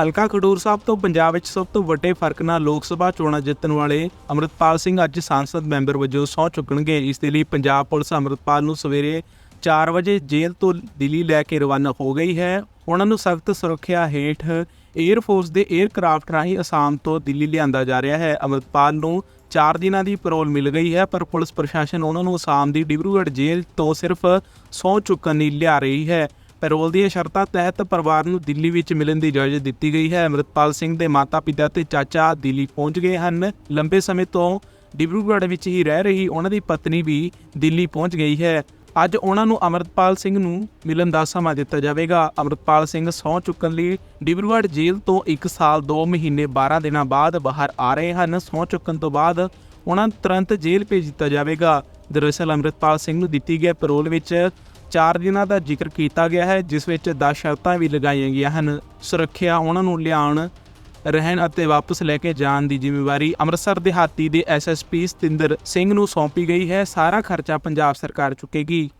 ਹਲਕਾ ਖਡੂਰ ਸਾਹਿਬ ਤੋਂ ਪੰਜਾਬ ਵਿੱਚ ਸਭ ਤੋਂ ਵੱਡੇ ਫ਼ਰਕ ਨਾਲ ਲੋਕ ਸਭਾ ਚੋਣਾਂ ਜਿੱਤਣ ਵਾਲੇ ਅਮਰਿਤਪਾਲ ਸਿੰਘ ਅੱਜ ਸੰਸਦ ਮੈਂਬਰ ਵਜੋਂ ਸਹੁੰ ਚੁੱਕਣਗੇ। ਇਸ ਦੇ ਲਈ ਪੰਜਾਬ ਪੁਲਿਸ ਅਮਰਿਤਪਾਲ ਨੂੰ ਸਵੇਰੇ 4 ਵਜੇ ਜੇਲ੍ਹ ਤੋਂ ਦਿੱਲੀ ਲੈ ਕੇ ਰਵਾਨਾ ਹੋ ਗਈ ਹੈ। ਉਹਨਾਂ ਨੂੰ ਸਖਤ ਸੁਰੱਖਿਆ ਹੇਠ 에ਅਰ ਫੋਰਸ ਦੇ 에ਅਰਕ੍ਰਾਫਟ ਰਾਹੀਂ ਅਸਾਮ ਤੋਂ ਦਿੱਲੀ ਲਿਆਂਦਾ ਜਾ ਰਿਹਾ ਹੈ। ਅਮਰਿਤਪਾਲ ਨੂੰ 4 ਦਿਨਾਂ ਦੀ ਪੈਰੋਲ ਮਿਲ ਗਈ ਹੈ, ਪਰ ਪੁਲਿਸ ਪ੍ਰਸ਼ਾਸਨ ਉਹਨਾਂ ਨੂੰ ਅਸਾਮ ਦੀ ਡਿਬਰੂਗੜ੍ਹ ਜੇਲ੍ਹ ਤੋਂ ਸਿਰਫ ਸਹੁੰ ਚੁੱਕਣ ਲਈ ਲਿਆ ਰਹੀ ਹੈ। ਪੈਰੋਲ ਦੀਆਂ ਸ਼ਰਤਾਂ ਤਹਿਤ ਪਰਿਵਾਰ ਨੂੰ ਦਿੱਲੀ ਵਿੱਚ ਮਿਲਣ ਦੀ ਇਜਾਜ਼ਤ ਦਿੱਤੀ ਗਈ ਹੈ। ਅਮਰਿਤਪਾਲ ਸਿੰਘ ਦੇ ਮਾਤਾ-ਪਿਤਾ ਤੇ ਚਾਚਾ ਦਿੱਲੀ ਪਹੁੰਚ ਗਏ ਹਨ। ਲੰਬੇ ਸਮੇਂ ਤੋਂ ਡਿਬਰੂਗੜ੍ਹ ਵਿੱਚ ਹੀ ਰਹਿ ਰਹੀ ਉਹਨਾਂ ਦੀ ਪਤਨੀ ਵੀ ਦਿੱਲੀ ਪਹੁੰਚ ਗਈ ਹੈ। ਅੱਜ ਉਹਨਾਂ ਨੂੰ ਅਮਰਿਤਪਾਲ ਸਿੰਘ ਨੂੰ ਮਿਲਣ ਦਾ ਸਮਾਂ ਦਿੱਤਾ ਜਾਵੇਗਾ। ਅਮਰਿਤਪਾਲ ਸਿੰਘ ਸਹੁੰ ਚੁੱਕਣ ਲਈ ਡਿਬਰੂਗੜ੍ਹ ਜੇਲ੍ਹ ਤੋਂ 1 ਸਾਲ 2 ਮਹੀਨੇ 12 ਦਿਨਾਂ ਬਾਅਦ ਬਾਹਰ ਆ ਰਹੇ ਹਨ। ਸਹੁੰ ਚੁੱਕਣ ਤੋਂ ਬਾਅਦ ਉਹਨਾਂ ਨੂੰ ਤੁਰੰਤ ਜੇਲ੍ਹ ਭੇਜ ਦਿੱਤਾ ਜਾਵੇਗਾ। ਦਰਅਸਲ ਅਮਰਿਤਪਾਲ ਸਿੰਘ ਨੂੰ ਦਿੱਤੀ ਗਈ ਪੈਰੋਲ ਵਿੱਚ ਚਾਰ ਦਿਨਾਂ ਦਾ ਜ਼ਿਕਰ ਕੀਤਾ ਗਿਆ ਹੈ, ਜਿਸ ਵਿੱਚ 10 ਸ਼ਰਤਾਂ ਵੀ ਲਗਾਈਆਂ ਗਈਆਂ ਹਨ। ਸੁਰੱਖਿਆ ਉਹਨਾਂ ਨੂੰ ਲਿਆਉਣ, ਰਹਿਣ ਅਤੇ ਵਾਪਸ ਲੈ ਕੇ ਜਾਣ ਦੀ ਜ਼ਿੰਮੇਵਾਰੀ ਅੰਮ੍ਰਿਤਸਰ ਦਿਹਾਤੀ ਦੇ ਐਸਐਸਪੀ ਸਤਿੰਦਰ ਸਿੰਘ ਨੂੰ ਸੌਂਪੀ ਗਈ ਹੈ। ਸਾਰਾ ਖਰਚਾ ਪੰਜਾਬ ਸਰਕਾਰ ਚੁੱਕੇਗੀ।